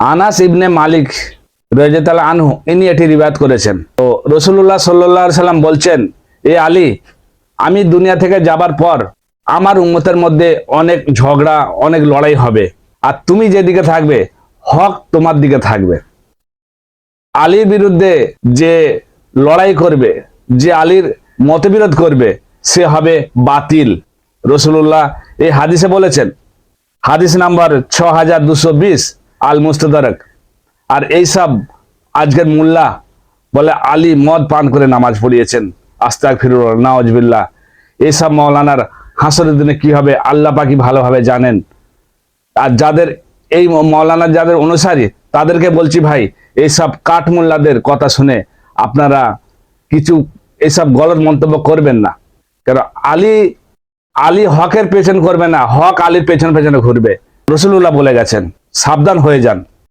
আনাস ইবনে মালিক রাজিয়াল আনহু, ইনি এটি রিবাদ করেছেন। তো রসুল্লাহ সাল্লাহ সাল্লাম বলছেন, এ আলী, আমি দুনিয়া থেকে যাবার পর আমার উম্মতের মধ্যে অনেক ঝগড়া, অনেক লড়াই হবে। আর তুমি যেদিকে থাকবে, হক তোমার দিকে থাকবে। আলীর বিরুদ্ধে যে লড়াই করবে, যে আলীর মতবিরোধ করবে, সে হবে বাতিল। রসুল্লাহ এই হাদিসে বলেছেন, হাদিস নাম্বার ছ হাজার দুশো বিশ আল মুস্তদারক আর এইসব আজকের মোল্লা বলে আলী মদ পান করে নামাজ পড়িয়েছেন। আস্তাক ফিরুর নওয়াজবিল্লাহ এইসব মৌলানার হাসরের দিনে কি হবে আল্লাহ পাকি ভালোভাবে জানেন। আর যাদের এই মৌলানার যাদের অনুসারী, তাদেরকে বলছি ভাই, এইসব কাঠমোল্লাদের কথা শুনে আপনারা কিছু এইসব গলত মন্তব্য করবেন না। কেন আলী আলী হকের পেছন করবে না, হক আলীর পেছন পেছনে ঘুরবে। রসুল্লাহ বলে গেছেন সাবধান হয়ে যান।